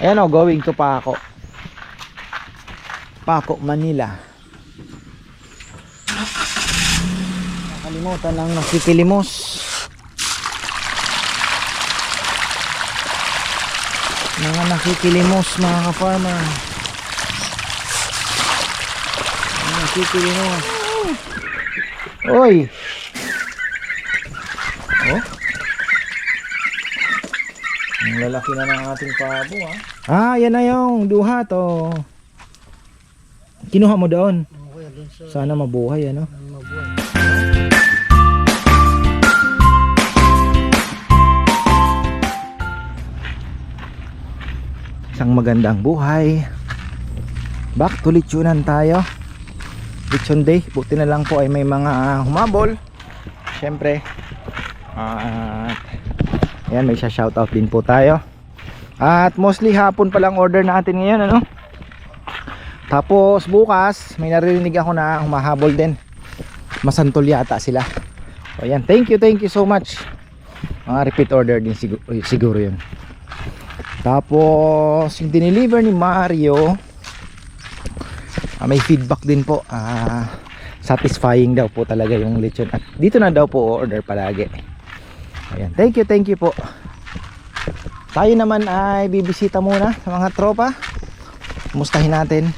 Ayan o, going to Paco. Paco, Manila. Nakalimutan ng nakikilimos. Mga nakikilimos mga ka-farmer. Nakikilimos. Oy! Oh? Ang lalaki na ng ating pabo ah. Ah, yan na yung duha to. Kinuha mo doon. Sana mabuhay ano. Isang magandang buhay. Back to Litsunan tayo. Litsun day. Buti na lang po ay may mga humabol. Siyempre. At ayan, may shoutout din po tayo. At mostly hapon pa lang order natin ngayon ano. Tapos bukas may naririnig ako na humahabol din. Masantol yata sila. O yan, thank you, thank you so much. Mga repeat order din siguro, siguro yun. Tapos yung dineliver ni Mario ah, may feedback din po. Ah, satisfying daw po talaga yung lechon at dito na daw po order palagi. Ayan. Thank you, thank you po. Tayo naman ay bibisita muna sa mga tropa. Kumustahin natin.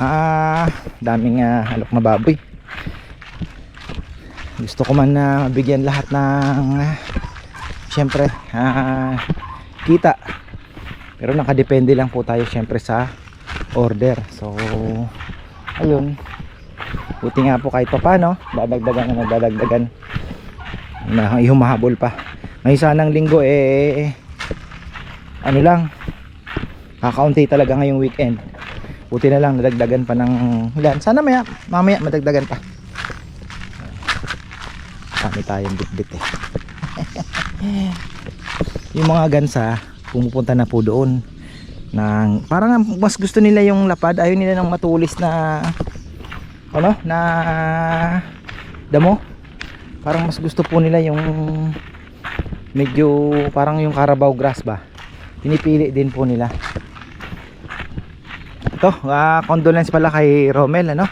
Ah, daming ah, alok na baboy. Gusto ko man na bigyan lahat ng ah, syempre ah, kita pero nakadepende lang po tayo syempre sa order so ayun buti nga po kahit pa paano dadagdagan na dadagdagan na humahabol pa ngayon sanang linggo eh ano lang kakaunti talaga ngayong weekend. Buti na lang nadagdagan pa ng ilan sana maya mamaya madagdagan pa. Kami tayong bitbit eh. Yung mga gansa pumupunta na po doon. Ng parang mas gusto nila yung lapad. Ayaw nila ng matulis na ano na damo. Parang mas gusto po nila yung medyo parang yung carabao grass ba pinipili din po nila. Ito ah, condolence pala kay Romel ano?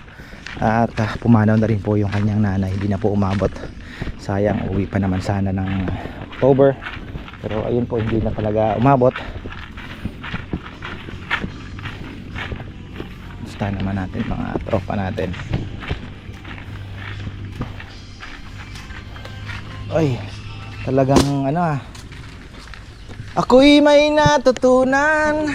At ah, pumanaw na rin po yung kanyang nanay. Hindi na po umabot. Sayang uwi pa naman sana ng October. Pero ayun po hindi na talaga umabot. Gusta naman natin mga tropa natin. Ay talagang ano ah ako'y may natutunan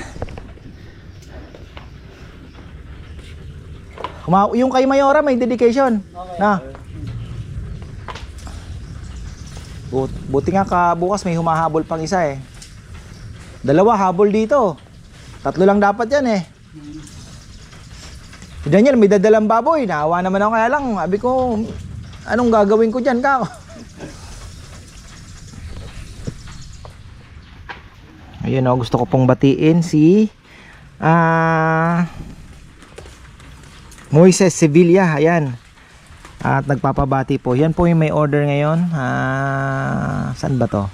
yung kay Mayora may dedication na But, buti nga ka bukas may humahabol pang isa eh. Dalawa habol dito. Tatlo lang dapat yan eh. Si Daniel may dadalang baboy. Naawa naman ako kaya lang. Sabi ko, anong gagawin ko dyan ka? Ayun o, gusto ko pong batiin si ah Moises Sevilla. Ayan. At nagpapabati po. Yan po yung may order ngayon. Ah, saan ba to?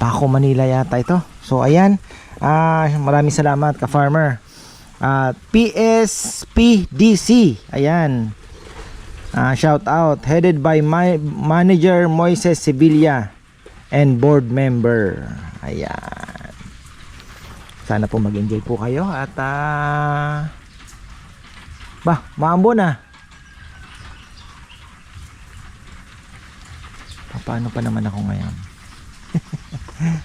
Paco, Manila yata ito. So ayan. Ah, maraming salamat ka farmer. At PSPDC. Ayan. Ah, shout out headed by my manager Moises Sevilla and board member. Ayan. Sana po mag-enjoy po kayo at ah Bah, maambo na. Paano pa naman ako ngayon?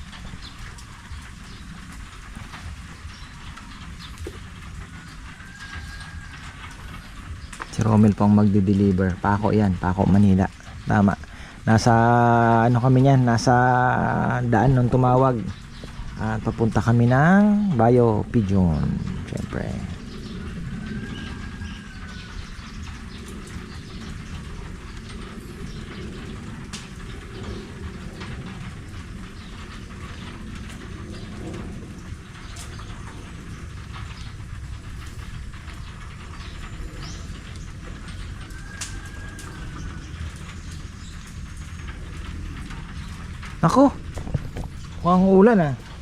si Romel pang magde-deliver. Pako yan, Pako Manila. Tama. Nasa ano kami niyan, nasa daan nung tumawag. At papunta kami ng Bayo Pigeon. Siyempre. Nako. Mukhang ulan ah.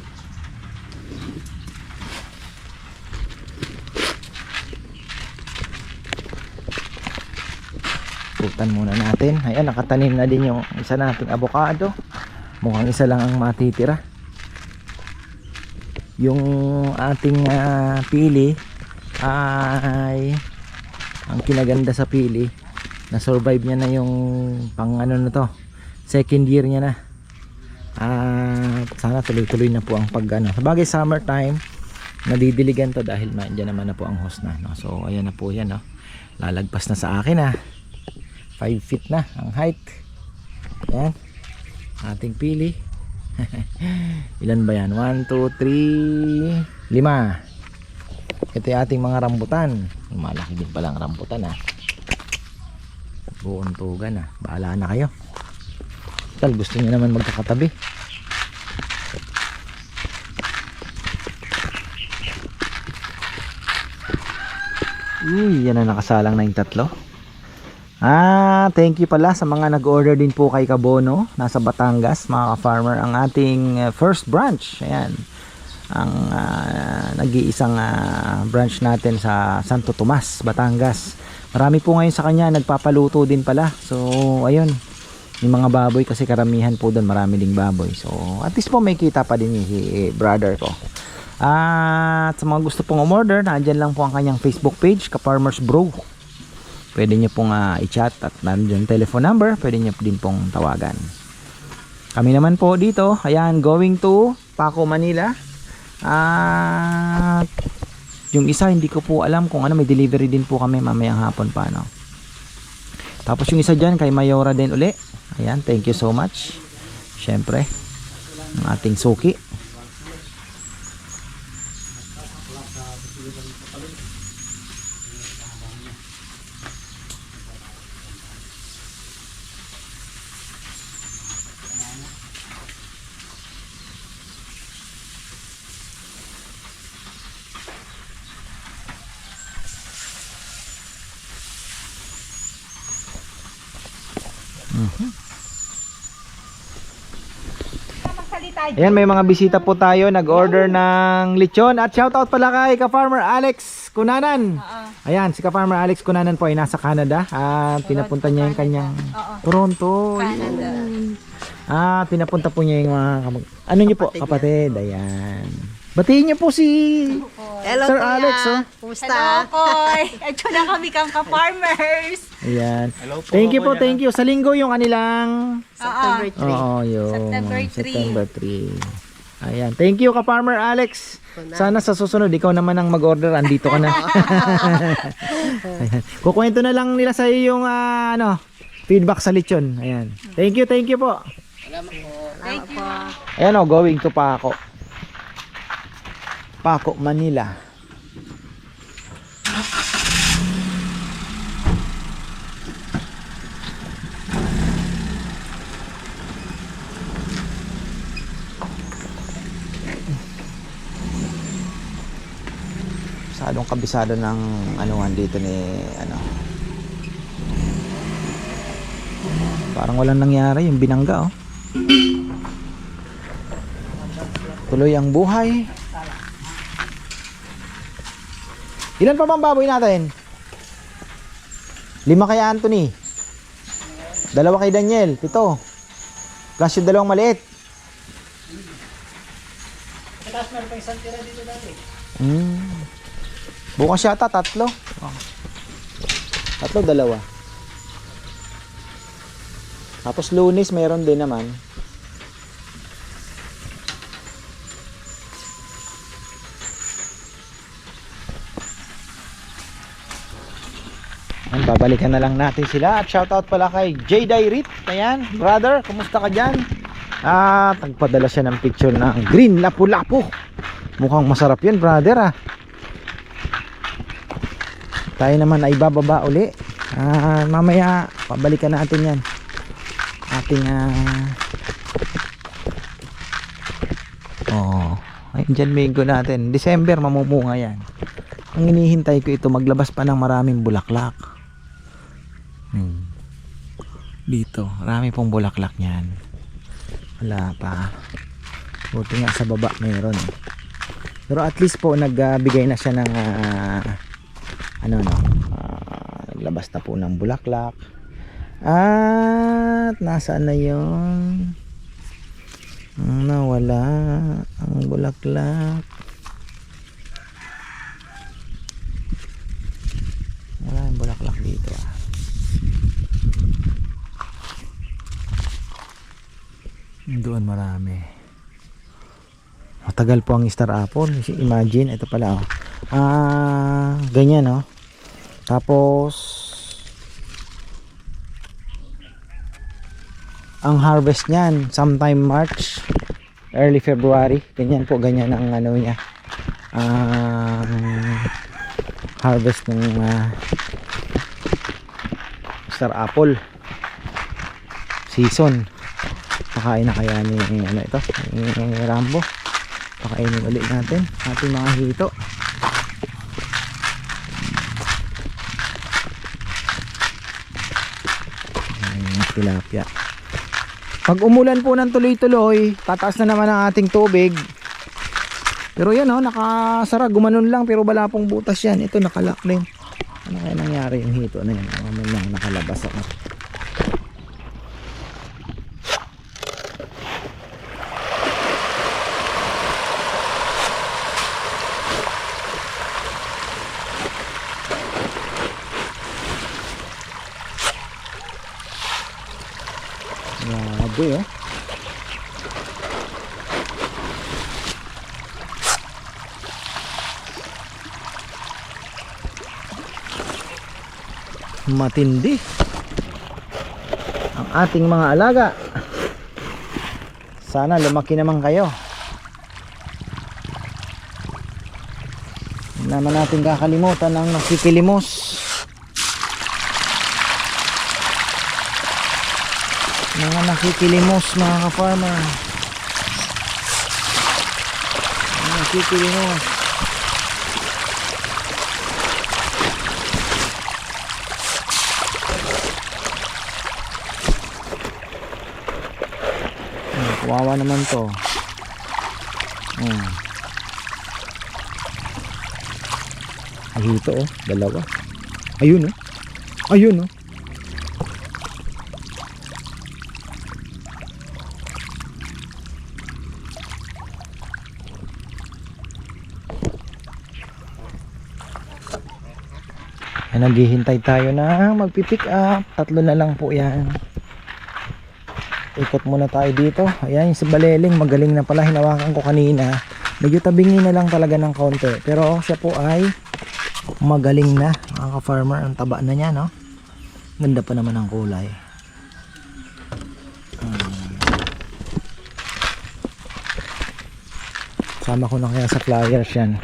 Pupulutan muna natin. Ayan nakatanim na din yung isa nating avocado. Mukhang isa lang ang matitira. Yung ating ah, pili ay ang kinaganda sa pili. Na survive niya na yung pang ano na to second year niya na. At sana tuloy-tuloy na po ang pag ano. Sa bagay summertime nadidiligan to dahil ma- dyan naman na po ang host na no? so ayan na po yan no? lalagpas na sa akin ah 5 feet na ang height. Yan ating pili. Ilan ba yan? 1, 2, 3 5 ito yung ating mga rambutan. Malaki din palang rambutan ah. Buong tugan ah bahala na kayo. Tal gusto niyo naman magkakatabi. Uy, yan na nakasalang na yung tatlo. Ah, thank you pala sa mga nag-order din po kay Kabono. Nasa Batangas, mga ka-farmer. Ang ating uh, first branch. Ayan. Ang ah, nag-iisang ah, branch natin sa Santo Tomas, Batangas. Marami po ngayon sa kanya. Nagpapaluto din pala. So, ayun. Yung mga baboy kasi karamihan po doon. Marami ding baboy. So, at least po may kita pa din si brother ko. At sa mga gusto pong umorder, nandyan lang po ang kanyang Facebook page, Kaparmers Bro. Pwede nyo pong ah, i-chat at nandyan yung telephone number, pwede nyo din pong tawagan. Kami naman po dito, ayan, going to Paco, Manila. At yung isa, hindi ko po alam kung ano, may delivery din po kami mamayang hapon pa, no? Tapos yung isa dyan, kay Mayora din uli. Ayan, thank you so much. Siyempre, ang ating suki. Ayan, may mga bisita po tayo. Nag-order ng lechon. At shoutout pala kay ka-farmer Alex Kunanan. Ayan, si ka-farmer Alex Kunanan po ay nasa Canada. At pinapunta niya yung kanyang Toronto. Canada. Ah, pinapunta po niya yung mga. Ano niyo po? Kapatid. Ayan. Batiin niyo po si Hello, Sir kuya. Alex. Oh. Kumusta? Hello, Koy! Ito na kami kang ka-farmers. Ayan. Thank you po, thank you. Sa linggo yung kanilang... September 3. Oo, yung September 3. September 3. Ayan. Thank you ka Farmer Alex. Sana sa susunod ikaw naman ang mag-order andito ka na. Ayan. Kukwento na lang nila sa iyo yung ah, ano, feedback sa lechon. Ayan. Thank you, thank you po. Thank you. Ayan o, going to Paco. Paco, Manila. Masyadong kabisado ng anuhan dito ni ano. Parang walang nangyari yung binangga oh. Tuloy ang buhay. Ilan pa bang baboy natin? Lima kay Anthony. Dalawa kay Daniel. Pito. Plus yung dalawang maliit. Hmm. Bukas yata tatlo. Oh. Tatlo, dalawa. Tapos lunes meron din naman. Ayan, babalikan na lang natin sila. At shoutout pala kay J. Dairit ayan brother kumusta ka dyan? At nagpadala siya ng picture ng green lapu-lapu. Mukhang masarap yan brother ah. Tayo naman ay bababa uli. Ah, mamaya pabalikan natin yan. Ating ah oh ay dyan mango natin. December mamumunga yan. Ang hinihintay ko ito maglabas pa ng maraming bulaklak Hmm. Dito, marami pong bulaklak niyan. Wala pa. Buti nga sa baba mayroon. Pero at least po nagbigay na siya ng ah, ano no, ah, naglabas na po ng bulaklak. At nasaan na yon? Nawala ang bulaklak. Wala ang bulaklak dito ah. Doon marami. Matagal po ang star apple. Imagine, ito pala oh. Ah, ganyan oh. Tapos ang harvest niyan sometime March, early February. Ganyan po, ganyan ang ano niya. Ang harvest ng ah, star apple season. Pakain na kaya ni ano ito, ni Rambo. Pakainin ulit natin ating mga hito. Ayan, tilapia. Pag umulan po ng tuloy-tuloy, tataas na naman ang ating tubig. Pero yan oh, nakasara, gumanon lang pero wala pong butas yan. Ito nakalak din. Ano kaya nangyari yung hito na yan? Ano lang nakalabas ako. Grabe oh. Matindi. Ang ating mga alaga. Sana lumaki naman kayo. Hindi naman natin kakalimutan ang nakikilimos. mga nakikilimos mga ka-farmer nakikilimos Ah, kawawa naman to hmm. ay ito oh dalawa ayun oh ayun oh naghihintay tayo na magpipick up. Tatlo na lang po yan. Ikot muna tayo dito. Ayan, yung Baleling, magaling na pala. Hinawakan ko kanina. Medyo tabingi na lang talaga ng konti. Pero siya po ay magaling na. Mga ka-farmer, ang taba na niya, no? Ganda pa naman ang kulay. Hmm. Sama ko na kaya sa flyers yan.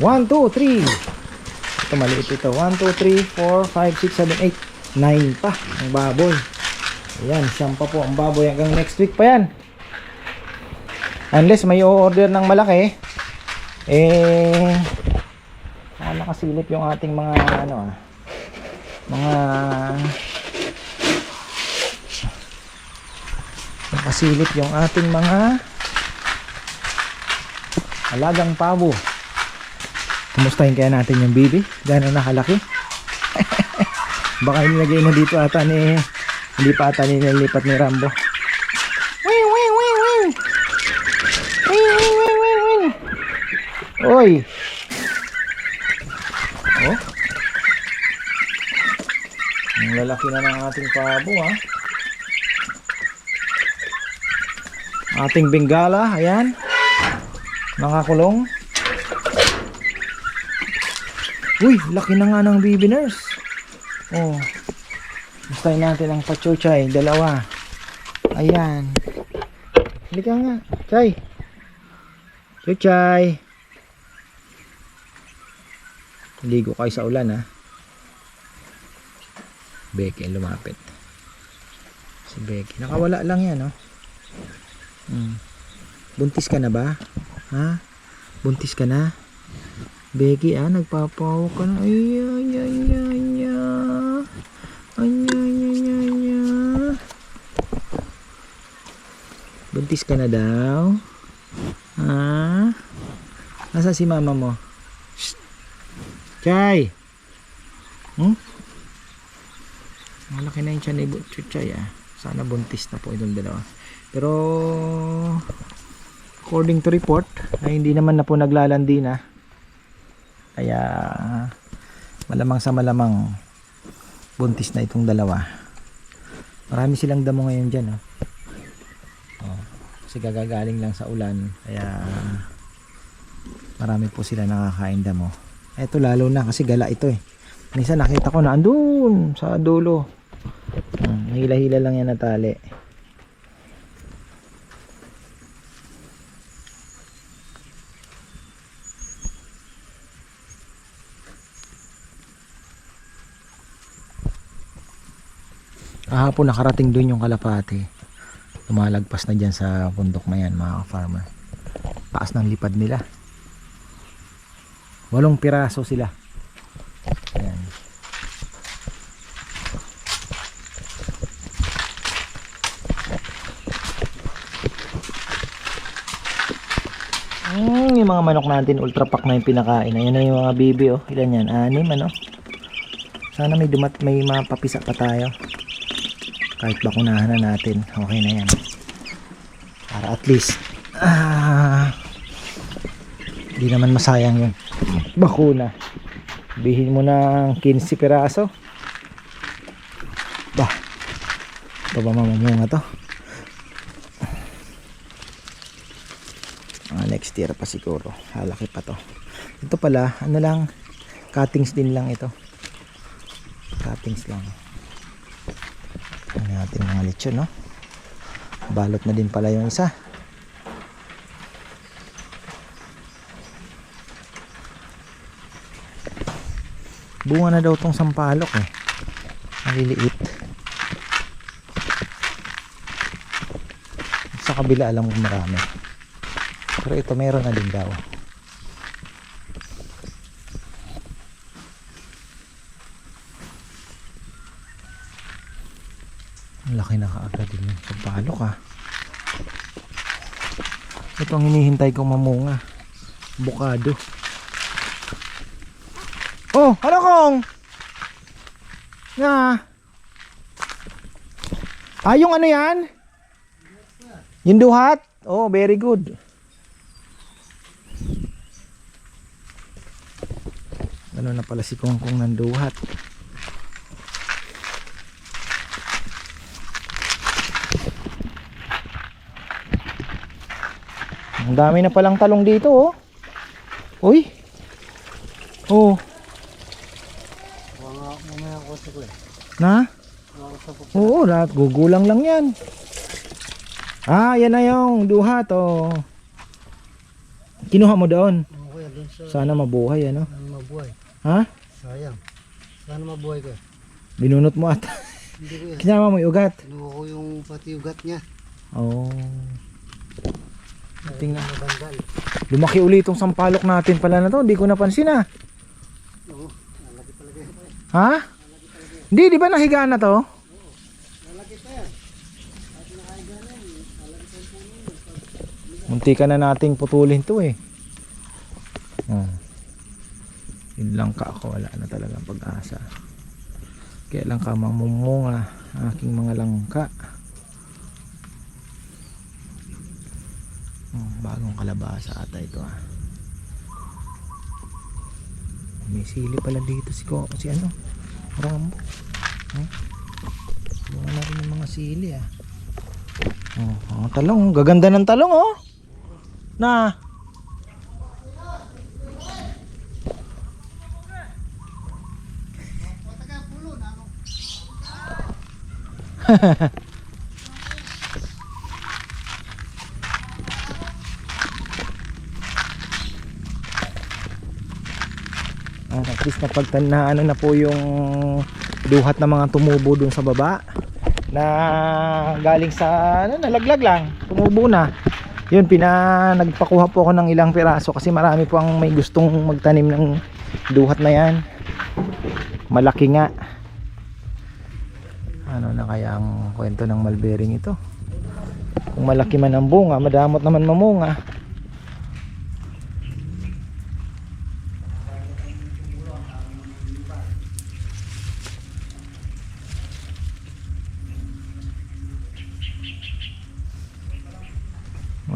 One, two, three. Ito maliit ito. One, two, three, four, five, six, seven, eight, nine pa ang baboy. Ayan, siyam pa po ang baboy hanggang next week pa yan. Unless may order ng malaki, eh, ah, nakasilip yung ating mga ano ah, mga nakasilip yung ating mga alagang pabo. Kumustahin kaya natin yung baby? Gano'n nakalaki? Baka nilagay na dito ata ni... Hindi pa ata nililipat ni Rambo. Wing, wing, wing, wing! Wing, wing, wing, wing, wing! Oy! Oh? Ang lalaki na ng ating pabo, ha? Ating bengala, ayan. Nakakulong. Uy, laki na nga ng baby nurse. Oh. Gustahin natin ang pachuchay, dalawa. Ayan. Halika nga, chay. Chuchay. Ligo kayo sa ulan ha. Becky lumapit. Si Becky. Nakawala lang yan, no? Hmm. Buntis ka na ba? Ha? Buntis ka na? Becky ah, nagpapaw ka na. Ay, ay, ay, ay, ay. Ay, ay, ay, ay, ay. Buntis ka na daw? Ha? Nasa si mama mo? Chay! Hmm? Malaki na yung tiyan ni Chuchay ah. Sana buntis na po itong dalawa. Pero according to report ay hindi naman na po naglalandi na. Kaya malamang sa malamang buntis na itong dalawa. Marami silang damo ngayon dyan. Oh. Oh, kasi gagagaling lang sa ulan. Kaya marami po sila nakakain damo. Ito lalo na kasi gala ito eh. Minsan nakita ko na andun sa dulo. Hmm, hila-hila lang yan na tali. Kahapon nakarating dun yung kalapati. Lumalagpas na dyan sa bundok na yan mga farmer. Taas ng lipad nila. Walong piraso sila. Ayan. Mm, yung mga manok natin, ultra pack na yung pinakain. Ayan na yung mga baby, oh. Ilan yan? Anim, ano? Sana may dumat, may mapapisa pa tayo. Kahit bakunahan na natin, okay na yan. Para at least, ah, hindi naman masayang yung bakuna. Bihin mo ng 15 piraso. Bah, ito ba mamamunga to? Mga next year pa siguro. Halaki pa to. Ito pala, ano lang, cuttings din lang ito. Cuttings lang. Ano natin mga lechon, no? Balot na din pala yung isa. Bunga na daw tong sampalok eh. Maliliit. Sa kabila alam ko marami. Pero ito meron na din daw. Ang laki na kaagad din yung sampalok ah. Ito ang hinihintay kong mamunga. Bukado. Oh, ano kong? Nga. Ah, yung ano yan? Yung duhat? Oh, very good. Ano na pala si Kong Kong ng duhat. Ang dami na palang talong dito, oh. Uy. Oh. Na? Oo, lahat gugulang lang yan. Ah, yan na yung duha to. Kinuha mo doon. Sana mabuhay ano. ano mabuhay. Ha? Sayang. Sana mabuhay ko. Binunot mo at Hindi ko yan. kinama mo yung ugat. Kinuha ko yung pati ugat niya. Oh. Tingnan. Nabandal. Lumaki uli itong sampalok natin pala na to. Hindi ko napansin ah. Oo. Nalaki talaga yan. Ha? Hindi, di ba nahiga na to? Munti ka na nating putulin to eh. Oh. Yun lang ka ako, wala na talagang pag-asa. Kaya lang ka mamumunga aking mga langka. Bagong kalabasa ata ito ah. May sili pala dito si ko si ano? Rambo. Hmm? Bunga na rin yung mga sili ah. Oh, ang talong, gaganda ng talong oh. Na. Ah, at least napagtan na ano na po yung duhat ng mga tumubo dun sa baba. Na galing sa ano, nalaglag lang. Tumubo na. Yun pina nagpakuha po ako ng ilang piraso kasi marami po ang may gustong magtanim ng duhat na yan. Malaki nga. Ano na kaya ang kwento ng malbering ito? Kung malaki man ang bunga madamot naman mamunga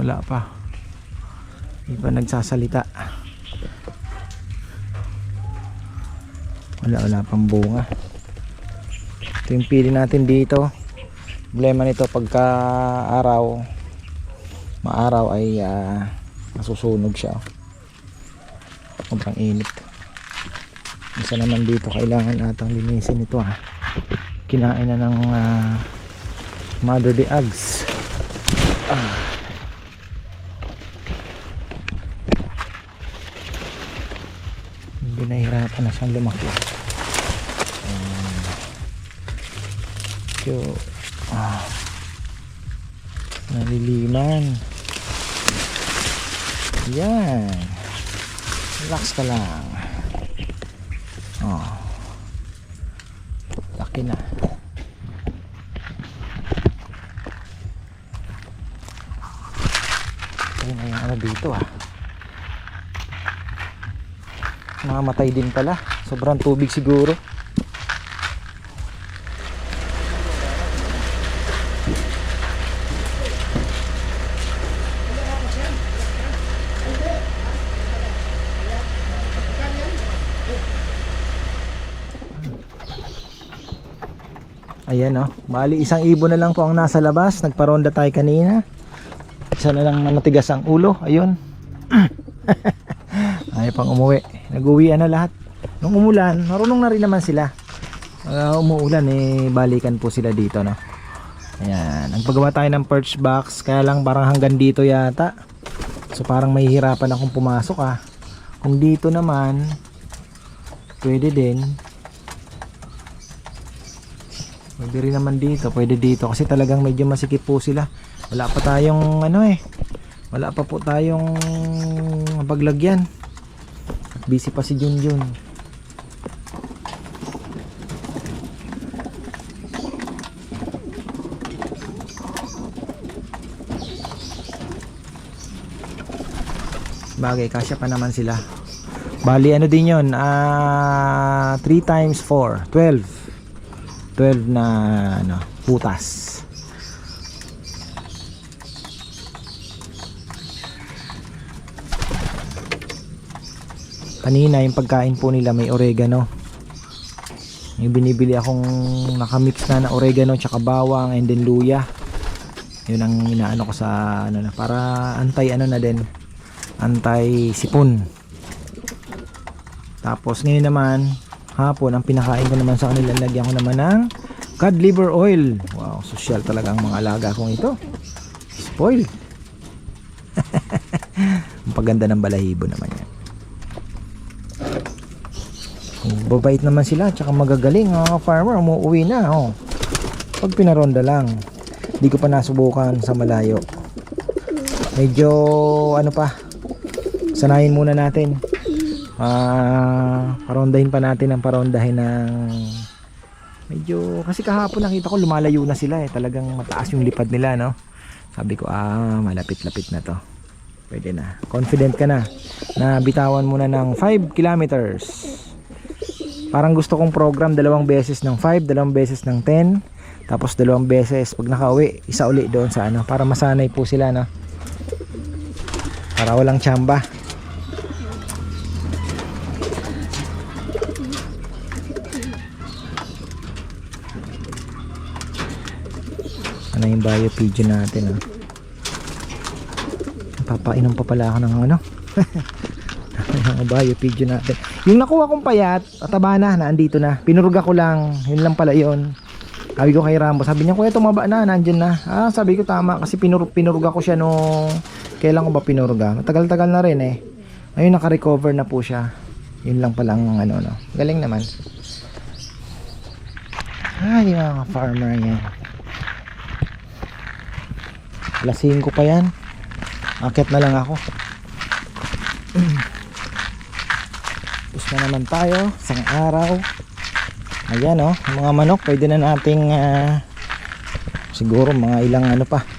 Wala pa. Hindi pa nagsasalita. Wala, wala pang bunga. Ito yung pili natin dito. Problema nito pagka araw, maaraw ay ah, nasusunog siya. Sobrang init. Isa naman dito kailangan atang linisin ito ha. Kinain na ng ah, mother the eggs. Ah. Hindi nahihirapan na siyang lumaki. Um, so, ah, naliliman. Yan. Relax ka lang. Oh. Laki na. Ayun na yung ano dito ah. Mamatay din pala. Sobrang tubig siguro. Ayan oh. Bali isang ibon na lang po ang nasa labas. Nagparonda tayo kanina. Isa na lang natigas ang ulo. Ayun. Ayaw pang umuwi. Nag-uwian na lahat. Nung umulan, marunong na rin naman sila. Uh, umuulan eh, balikan po sila dito no. Ayan. Nagpagawa tayo ng perch box. Kaya lang parang hanggang dito yata. So parang mahihirapan akong pumasok ah. Kung dito naman, pwede din. Pwede rin naman dito, pwede dito kasi talagang medyo masikip po sila. Wala pa tayong ano eh. Wala pa po tayong paglagyan. Busy pa si Junjun. Bagay, kasya pa naman sila. Bali, ano din yun? Ah, 3 times 4, 12. 12 na ano, putas. Kanina yung pagkain po nila may oregano. Yung binibili akong nakamix na na oregano tsaka bawang and then luya. Yun ang inaano ko sa ano na para antay ano na din. Antay sipon. Tapos ngayon naman hapon ang pinakain ko naman sa kanila lagyan ko naman ng cod liver oil. Wow, social talaga ang mga alaga kong ito. Spoil. ang paganda ng balahibo naman yan. Babait naman sila, tsaka magagaling mga farmer, umuwi na oh. Pag pinaronda lang. Hindi ko pa nasubukan sa malayo. Medyo ano pa. Sanayin muna natin. Ah, parondahin pa natin ang parondahin ng medyo kasi kahapon nakita ko lumalayo na sila eh. Talagang mataas yung lipad nila, no. Sabi ko, ah, malapit-lapit na to. Pwede na. Confident ka na na bitawan muna ng 5 kilometers. Parang gusto kong program dalawang beses ng 5, dalawang beses ng 10, tapos dalawang beses pag nakauwi, isa uli doon sa ano, para masanay po sila, no. Para walang tsamba. Ano yung bio pigeon natin, ah. Papainom pa pala ako ng ano. yung bio pigeon natin. Yung nakuha kong payat, ataba na, naandito na. Pinuruga ko lang, yun lang pala yun. Sabi ko kay Rambo, sabi niya, kuya tumaba na, nandyan na. Ah, sabi ko tama, kasi pinur pinuruga ko siya nung, kailan ko ba pinuruga? Matagal-tagal na rin eh. Ayun, naka-recover na po siya. Yun lang palang ano, no. Galing naman. Ay, mga farmer yan. Lasing ko pa yan. Akit na lang ako. Na naman tayo. Isang araw. Ayan oh. Mga manok. Pwede na nating ah, siguro mga ilang ano pa.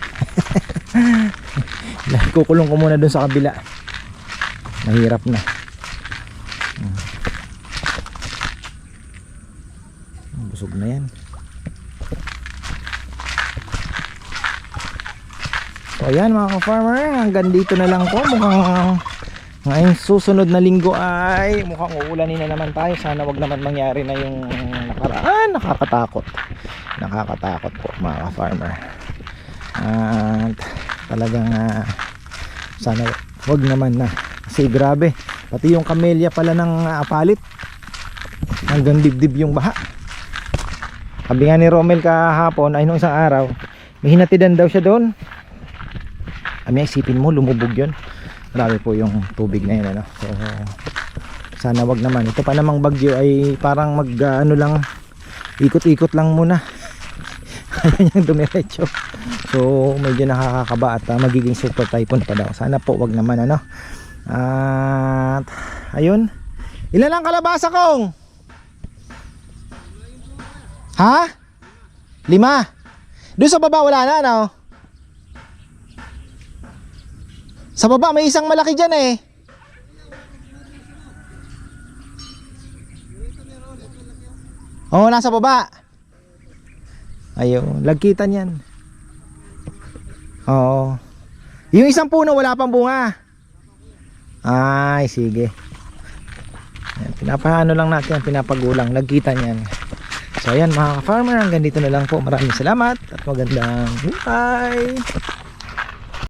Kukulong ko muna dun sa kabila. Mahirap na. Hmm. Busog na yan. So ayan mga ka-farmer, hanggang dito na lang po. Mukhang ngayong susunod na linggo ay mukhang uulanin na naman tayo. Sana wag naman mangyari na yung nakaraan. Nakakatakot. Nakakatakot po mga ka-farmer. At talagang ah, sana wag naman na. Kasi grabe. Pati yung kamelya pala ng ah, apalit. Hanggang dibdib yung baha. Sabi nga ni Romel kahapon ay nung isang araw, may hinatidan daw siya doon. Kami isipin mo, lumubog yun. Grabe po yung tubig na yun. Ano? So, sana wag naman. Ito pa namang bagyo ay parang mag ah, ano lang, ikot-ikot lang muna. Kaya niyang dumiretso. So, medyo nakakakaba at ah, magiging super typhoon pa daw. Sana po wag naman ano. At, ayun. Ilan lang kalabasa kong? Ha? Lima? Doon sa baba wala na, ano? Sa baba may isang malaki dyan eh. Oo, nasa baba. Ayun, lagkitan yan. Oo. Yung isang puno wala pang bunga. Ay, sige. Ayan, pinapaano lang natin, pinapagulang, lagkitan yan. So ayan mga ka-farmer, hanggang dito na lang po. Maraming salamat at magandang buhay.